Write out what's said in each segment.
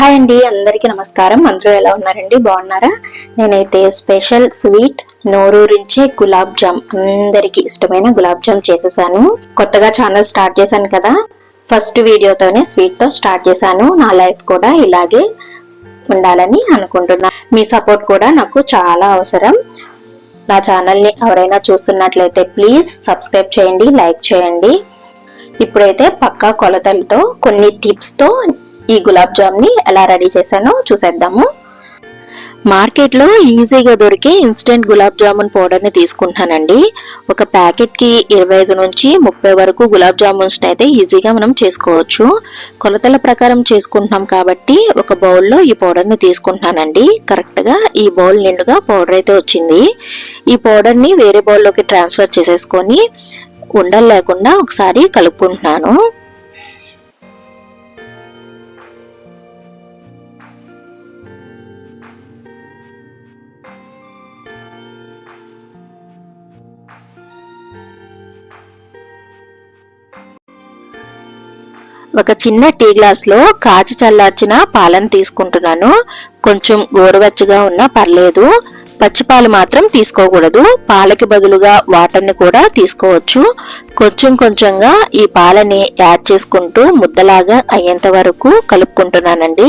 Hi అండి అందరికీ నమస్కారం. అందరూ ఎలా ఉన్నారండి? బాగున్నారా? నేనైతే స్పెషల్ స్వీట్ నోరూరించే గులాబ్ జామ్. అందరికీ ఇష్టమైన గులాబ్ జామ్ చేసేసాను. కొత్తగా ఛానల్ స్టార్ట్ చేశాను కదా ఫస్ట్ వీడియోతోనే స్వీట్తో స్టార్ట్ చేశాను. నా లైఫ్ కూడా ఇలాగే ఉండాలని అనుకుంటున్నా. మీ సపోర్ట్ కూడా నాకు చాలా అవసరం. నా ఛానల్ని ఎవరైనా చూస్తున్నట్లయితే ప్లీజ్ సబ్స్క్రైబ్ చేయండి లైక్ చేయండి. ఇప్పుడైతే పక్కా కొలతలతో కొన్ని టిప్స్తో ఈ గులాబ్ జామ్ని ఎలా రెడీ చేశానో చూసేద్దాము. మార్కెట్లో ఈజీగా దొరికే ఇన్స్టెంట్ గులాబ్ జామున్ పౌడర్ని తీసుకుంటానండి ఒక ప్యాకెట్కి ఇరవై ఐదు నుంచి ముప్పై వరకు గులాబ్ జామున్స్ అయితే ఈజీగా మనం చేసుకోవచ్చు. కొలతల ప్రకారం చేసుకుంటున్నాం కాబట్టి ఒక బౌల్లో ఈ పౌడర్ని తీసుకుంటున్నానండి. కరెక్ట్గా ఈ బౌల్ నిండుగా పౌడర్ అయితే వచ్చింది. ఈ పౌడర్ని వేరే బౌల్లోకి ట్రాన్స్ఫర్ చేసేసుకొని ఉండలు లేకుండా ఒకసారి కలుపుకుంటున్నాను. ఒక చిన్న టీ గ్లాస్లో కాచి చల్లార్చిన పాలను తీసుకుంటున్నాను. కొంచెం గోరువెచ్చగా ఉన్నా పర్లేదు. పచ్చిపాలు మాత్రం తీసుకోకూడదు. పాలకి బదులుగా వాటర్ని కూడా తీసుకోవచ్చు. కొంచెం కొంచెంగా ఈ పాలని యాడ్ చేసుకుంటూ ముద్దలాగా అయ్యేంత వరకు కలుపుకుంటున్నానండి.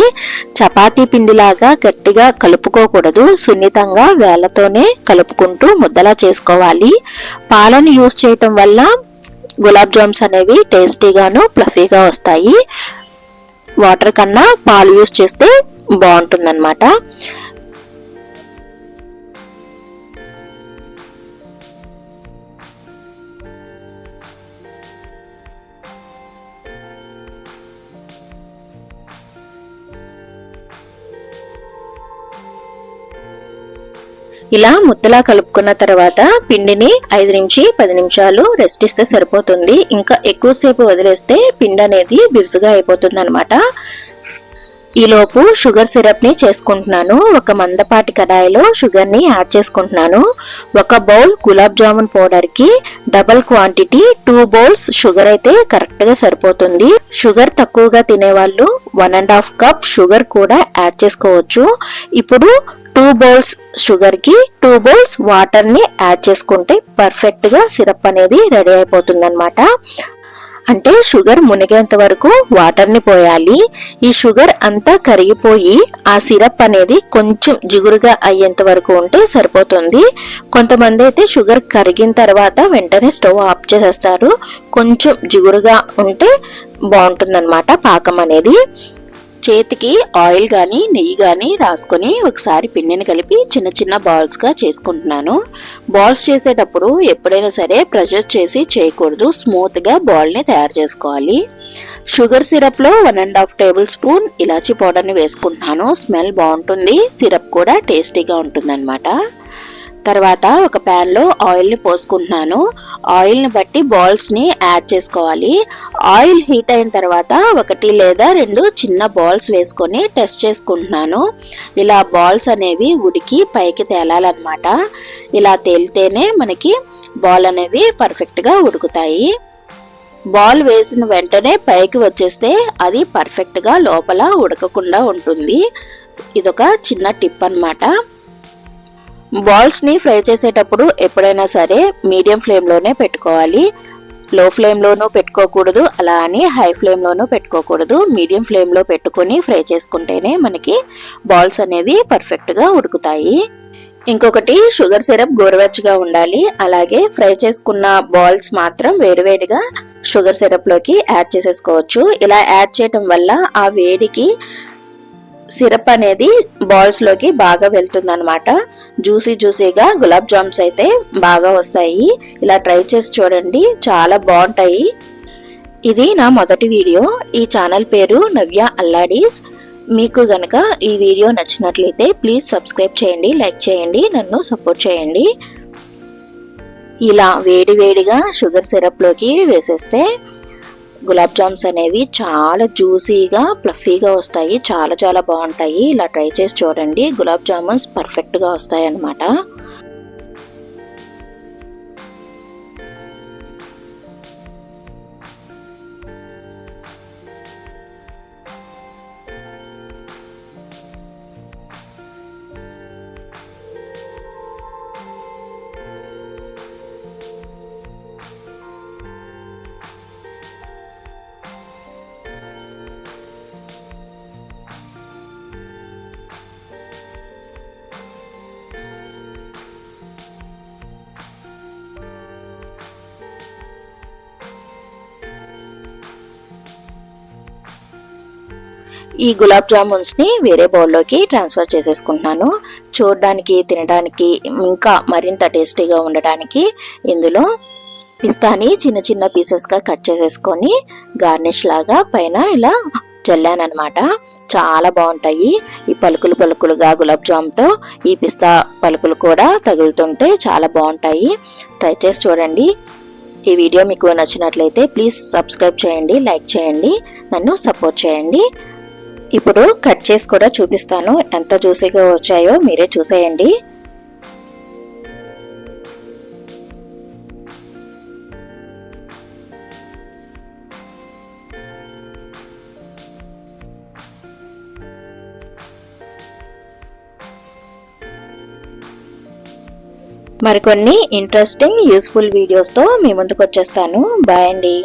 చపాతీ పిండిలాగా గట్టిగా కలుపుకోకూడదు. సున్నితంగా వేళ్ళతోనే కలుపుకుంటూ ముద్దలా చేసుకోవాలి. పాలను యూస్ చేయటం వల్ల గులాబ్ జామ్స్ అనేవి టేస్టీగాను ఫ్లఫీగా వస్తాయి. వాటర్ కన్నా పాలు యూస్ చేస్తే బాగుంటుందన్నమాట. ఇలా ముద్దలా కలుపుకున్న తర్వాత పిండిని ఐదు నుంచి పది నిమిషాలు రెస్ట్ ఇస్తే సరిపోతుంది. ఇంకా ఎక్కువసేపు వదిలేస్తే పిండి అనేది బిరుసుగా అయిపోతుంది అనమాట ఈలోపు షుగర్ సిరప్ని చేసుకుంటున్నాను. ఒక మందపాటి కడాయిలో షుగర్ని యాడ్ చేసుకుంటున్నాను. ఒక bowl gulab jamun పౌడర్కి double quantity two bowls sugar అయితే కరెక్ట్గా సరిపోతుంది. షుగర్ తక్కువగా తినేవాళ్ళు one and half cup sugar కూడా యాడ్ చేసుకోవచ్చు. ఇప్పుడు టూ బౌల్స్ షుగర్కి టూ బౌల్స్ వాటర్ని యాడ్ చేసుకుంటే పర్ఫెక్ట్గా సిరప్ అనేది రెడీ అయిపోతుంది అనమాట అంటే షుగర్ మునిగేంత వరకు వాటర్ని పోయాలి. ఈ షుగర్ అంతా కరిగిపోయి ఆ సిరప్ అనేది కొంచెం జిగురుగా అయ్యేంత వరకు ఉంటే సరిపోతుంది. కొంతమంది అయితే షుగర్ కరిగిన తర్వాత వెంటనే స్టవ్ ఆఫ్ చేసేస్తారు. కొంచెం జిగురుగా ఉంటే బాగుంటుందన్నమాట పాకం అనేది. చేతికి ఆయిల్ కానీ నెయ్యి కానీ రాసుకొని ఒకసారి పిండిని కలిపి చిన్న చిన్న బాల్స్గా చేసుకుంటున్నాను. బాల్స్ చేసేటప్పుడు ఎప్పుడైనా సరే ప్రెషర్ చేసి చేయకూడదు. స్మూత్గా బాల్ని తయారు చేసుకోవాలి. షుగర్ సిరప్లో one and half table spoon ఇలాచీ పౌడర్ని వేసుకుంటున్నాను. స్మెల్ బాగుంటుంది. సిరప్ కూడా టేస్టీగా ఉంటుంది తర్వాత ఒక ప్యాన్లో ఆయిల్ని పోసుకుంటున్నాను. ఆయిల్ని బట్టి బాల్స్ని యాడ్ చేసుకోవాలి. ఆయిల్ హీట్ అయిన తర్వాత ఒకటి లేదా రెండు చిన్న బాల్స్ వేసుకొని టెస్ట్ చేసుకుంటున్నాను. ఇలా బాల్స్ అనేవి ఉడికి పైకి తేలాలన్నమాట. ఇలా తేలితేనే మనకి బాల్ అనేవి పర్ఫెక్ట్గా ఉడుకుతాయి. బాల్ వేసిన వెంటనే పైకి వచ్చేస్తే అది పర్ఫెక్ట్గా లోపల ఉడకకుండా ఉంటుంది. ఇదొక చిన్న టిప్ అన్నమాట. బాల్స్ని ఫ్రై చేసేటప్పుడు ఎప్పుడైనా సరే మీడియం ఫ్లేమ్లోనే పెట్టుకోవాలి. లో ఫ్లేమ్లోనూ పెట్టుకోకూడదు అలా అని హై ఫ్లేమ్లోనూ పెట్టుకోకూడదు. మీడియం ఫ్లేమ్లో పెట్టుకొని ఫ్రై చేసుకుంటేనే మనకి బాల్స్ అనేవి పర్ఫెక్ట్గా ఉడుకుతాయి. ఇంకొకటి షుగర్ సిరప్ గోరువెచ్చగా ఉండాలి. అలాగే ఫ్రై చేసుకున్న బాల్స్ మాత్రం వేడివేడిగా షుగర్ సిరప్లోకి యాడ్ చేసేసుకోవచ్చు. ఇలా యాడ్ చేయటం వల్ల ఆ వేడికి సిరప్ అనేది బాల్స్లోకి బాగా వెళ్తుంది అనమాట జ్యూసీ జ్యూసీగా గులాబ్ జామ్స్ అయితే బాగా వస్తాయి. ఇలా ట్రై చేసి చూడండి. చాలా బాగుంటాయి. ఇది నా మొదటి వీడియో. ఈ ఛానల్ పేరు నవ్య అల్లాడీస్. మీకు గనక ఈ వీడియో నచ్చినట్లయితే ప్లీజ్ సబ్స్క్రైబ్ చేయండి లైక్ చేయండి నన్ను సపోర్ట్ చేయండి. ఇలా వేడి వేడిగా షుగర్ సిరప్లోకి వేసేస్తే గులాబ్ జామ్స్ అనేవి చాలా జ్యూసీగా ప్లఫీగా వస్తాయి. చాలా చాలా బాగుంటాయి. ఇలా ట్రై చేసి చూడండి. గులాబ్ జామున్స్ పర్ఫెక్ట్గా వస్తాయి అన్నమాట ఈ గులాబ్ జామున్స్ని వేరే బౌల్లోకి ట్రాన్స్ఫర్ చేసేసుకుంటున్నాను. చూడడానికి తినడానికి ఇంకా మరింత టేస్టీగా ఉండడానికి ఇందులో పిస్తాని చిన్న చిన్న పీసెస్గా కట్ చేసేసుకొని గార్నిష్ లాగా పైన ఇలా చల్లానమాట చాలా బాగుంటాయి. ఈ పలుకులు పలుకులుగా గులాబ్ జామ్తో ఈ పిస్తా పలుకులు కూడా తగులుతుంటే చాలా బాగుంటాయి. ట్రై చేసి చూడండి. ఈ వీడియో మీకు నచ్చినట్లయితే ప్లీజ్ సబ్స్క్రైబ్ చేయండి లైక్ చేయండి నన్ను సపోర్ట్ చేయండి. ఇప్పుడు కట్ చేసి కూడా చూపిస్తాను. ఎంత జ్యూసీగా వచ్చాయో మీరే చూసేయండి. మరికొన్ని ఇంట్రెస్టింగ్ యూస్ఫుల్ వీడియోస్తో మీ ముందుకు వచ్చేస్తాను. బాయ్ అండి.